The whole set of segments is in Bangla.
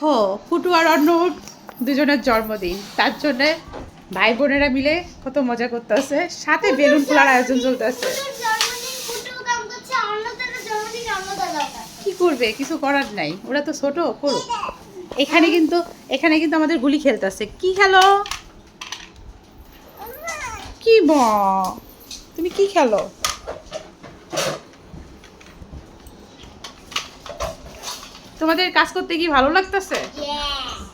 হো ফুটু আর অন্য দুজনের জন্মদিন। তার জন্যে ভাই বোনেরা মিলে কত মজা করতেছে সাথে বেলুন খোলার আয়োজন চলতেছে কি করবে? কিছু করার নাই। ওরা তো ছোট করুক। এখানে কিন্তু এখানে কিন্তু আমাদের গুলি খেলতেছে কি খেলো? কি ব তুমি কি খেলো? তোমাদের কাজ করতে কি ভালো লাগতেছে?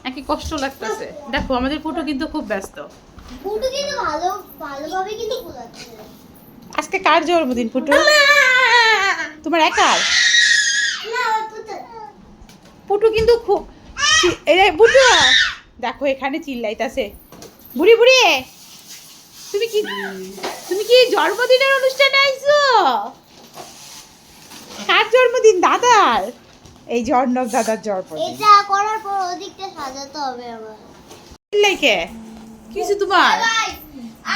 নাকি কষ্ট লাগতেছে? দেখো আমাদের ফুটো কিন্তু খুব ব্যস্ত। ফুটু কিন্তু ভালো ভালোভাবে কিন্তু আজকে কার জন্মদিন ফুটু? তোমার একার? পুটু কিন্তু খুব বুটু দেখো এখানে চিল্লাইতাছে। বুড়ি বুড়ি! তুমি কি তুমি কি জন্মদিনের অনুষ্ঠানে আইছো? কার জন্মদিন দাদার? এই যে অর্ণব দাদার এটা করার পর ওদিকটা সাজাতে হবে আমার চিল্লাইকে কিছু তোমার?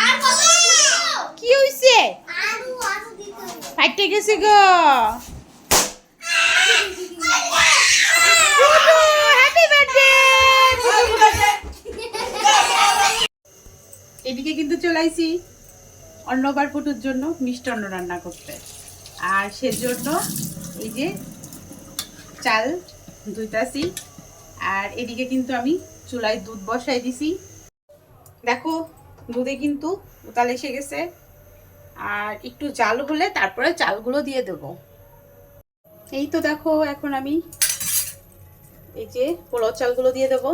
আর কত কি হইছে আরু দিতে গেছে গো। এদিকে কিন্তু চলে আইছি অন্যবার ফুটুর জন্য মিষ্টান্ন রান্না করতে। আর সেজন্য এই যে চাল ধুইতাছি আর এদিকে কিন্তু আমি চুলায় দুধ বসাই দিছি। দেখো, দুধে কিন্তু উতাল এসে গেছে। আর একটু জাল হলে তারপরে চালগুলো দিয়ে দেব। এই তো দেখো, এখন আমি এই যে পোলাও চালগুলো দিয়ে দেব।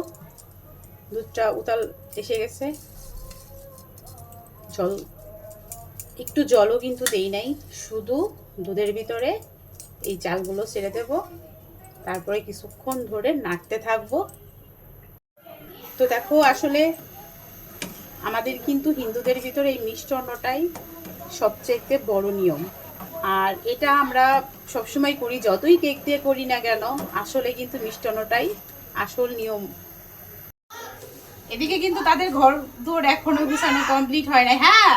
দুধটা উতাল এসে গেছে। জল, একটু জলও কিন্তু দেই নাই, শুধু দুধের ভিতরে এই চালগুলো ছেড়ে দেব। তারপরে কিছুক্ষণ ধরে নাড়তে থাকব। তো দেখো, আসলে আমাদের কিন্তু হিন্দুদের ভিতরে এই মিষ্টান্নটাই সবচেয়ে বড় নিয়ম। আর এটা আমরা সবসময় করি, যতই কেক দিয়ে করি না কেন, আসলে কিন্তু মিষ্টান্নটাই আসল নিয়ম। এদিকে কিন্তু তাদের ঘর দৌড় এখনও গুছানো কমপ্লিট হয় না হ্যাঁ?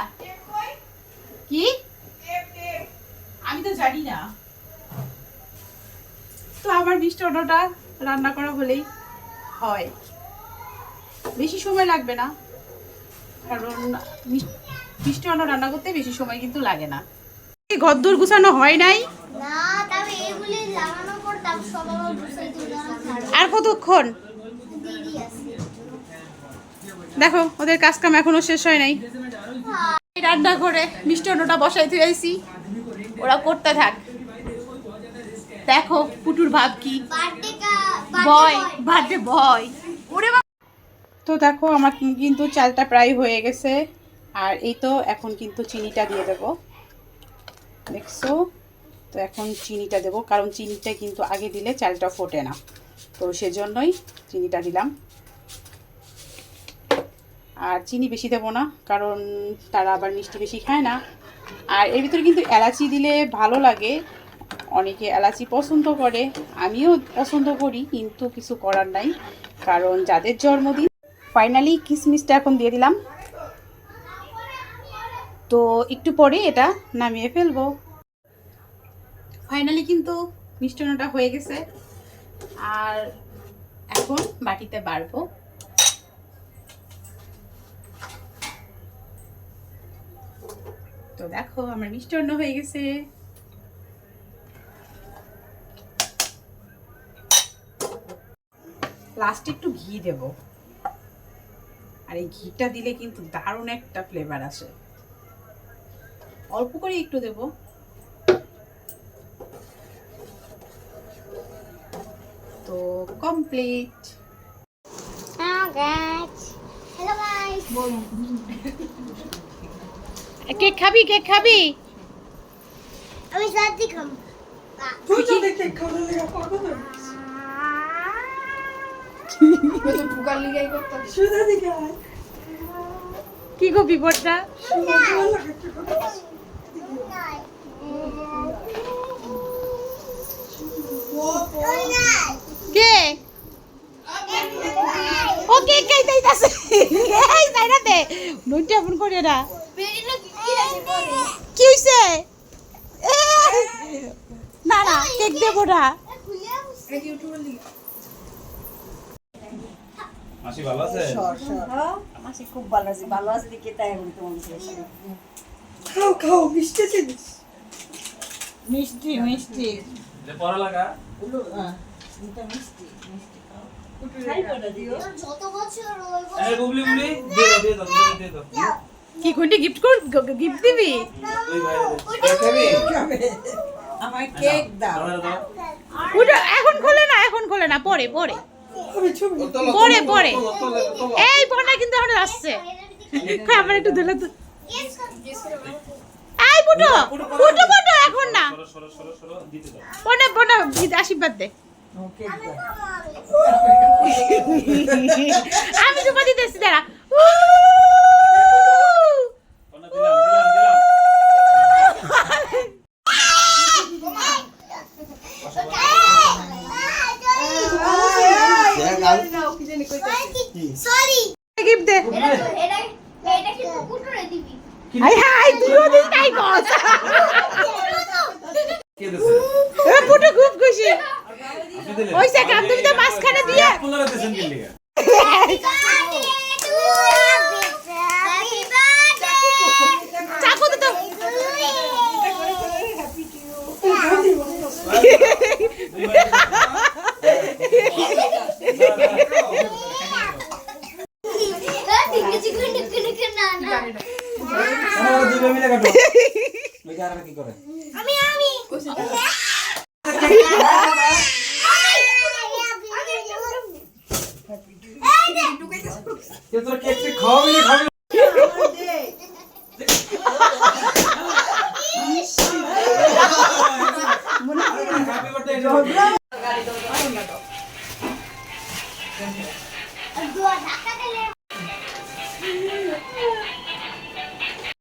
কি? আমি তো জানি না। মিষ্টান্নটা রান্না করা হলেই হয়। বেশি সময় লাগবে না। কারণ মিষ্টান্ন রান্না করতে বেশি সময় কিন্তু লাগে না। ঘর দূর গুছানো হয় নাই? আর কতক্ষণ? দেখো ওদের কাজ কাম এখনও শেষ হয় নাই। এই রান্না করে মিষ্টান্নটা বসাই আইছি ওরা করতে থাক। দেখো পুটুর ভাব কি? বার্থডে কা বয় বার্থডে বয় ওরে তো দেখো আমার কিন্তু চালটা প্রায় হয়ে গেছে। আর এই তো এখন কিন্তু চিনিটা দিয়ে দেব। দেখছ? তো এখন চিনিটা দেব কারণ চিনিটা কিন্তু আগে দিলে চালটা ফোটে না। তো সেজন্যই চিনিটা দিলাম। আর চিনি বেশি দেবো না কারণ তারা আবার মিষ্টি বেশি খায় না। আর এর ভিতরে কিন্তু এলাচি দিলে ভালো লাগে অনেকে এলাচি পছন্দ করে, আমিও পছন্দ করি, কিন্তু কিছু করার নাই, কারণ যাদের জন্মদিন ফাইনালি কিসমিসটা এখন দিয়ে দিলাম। তো একটু পরে এটা নামিয়ে ফেলব। ফাইনালি কিন্তু মিষ্টান্নটা হয়ে গেছে। আর এখন বাটিতে বাড়বো। তো দেখো, আমার মিষ্টান্ন হয়ে গেছে। লাস্টে একটু ঘি দেব। আর এই ঘিটা দিলে কিন্তু দারুণ একটা ফ্লেভার আসে। অল্প করে একটু দেব। তো কমপ্লিট হ্যাঁ গাইস হ্যালো গাইস কেক খাবি কেক খাবি? আমি সাথে খাম তুই তো দেখে খাওয়া কি গো বিপদটা? কে? ও কেক খাইতেইতাছে এই তাইরা দে নইটা ফোন করে না। কি হইছে? না না কেক দেবো না। মাসি ভালো আছে? মাসি খুব ভালো আছে ভালো আছে দেখে তাই আমি তোমাকে খাও খাও মিষ্টি জিনিস মিষ্টি মিষ্টি। যে পড়ালেখা উলু, আহ, এটা মিষ্টি মিষ্টি খাও। খাই বলে দিও। যত বছর ওই এই বুবলি বুবলি দিয়ে দাও দিয়ে দাও দিয়ে দাও, দিয়ে দাও। কি কোনটি গিফট কর গিফট দিবি? ওই আমার কেক দাও। দাও দাও ওটা এখন খোলে না এখন খোলে না পরে পরে। পরে পরে। এই বোনা কিন্তু এখন আসছে। হ্যাঁ আমার একটু দিলে তো। এই ফুটো ফুটো পুটো এখন না। সরো বোনা সরো সরো দিতে দাও। পনে পনে ঈদ আশীর্বাদ দে ও, কেক দাও আমি তোমার দিতেছি দাঁড়া উ! কোনা দিলাম দিলাম দিলাম সরি গিফট দে এটা এটা এটা কিন্তু দিবি? হাই হাই তুইও দিস তাই বস। কে দিছে? এ ফুটো খুব খুশি। আপনি দিলেন ওই সে কাম তুমি তো মাঝখানে দিয়ে দিছেন কি লিগা হ্যাপি বার্থডে চাকু তো তো দুই ভাই আমরা দুই ভাই মিলে কাটো ওই কারণে কি করে আমি আমি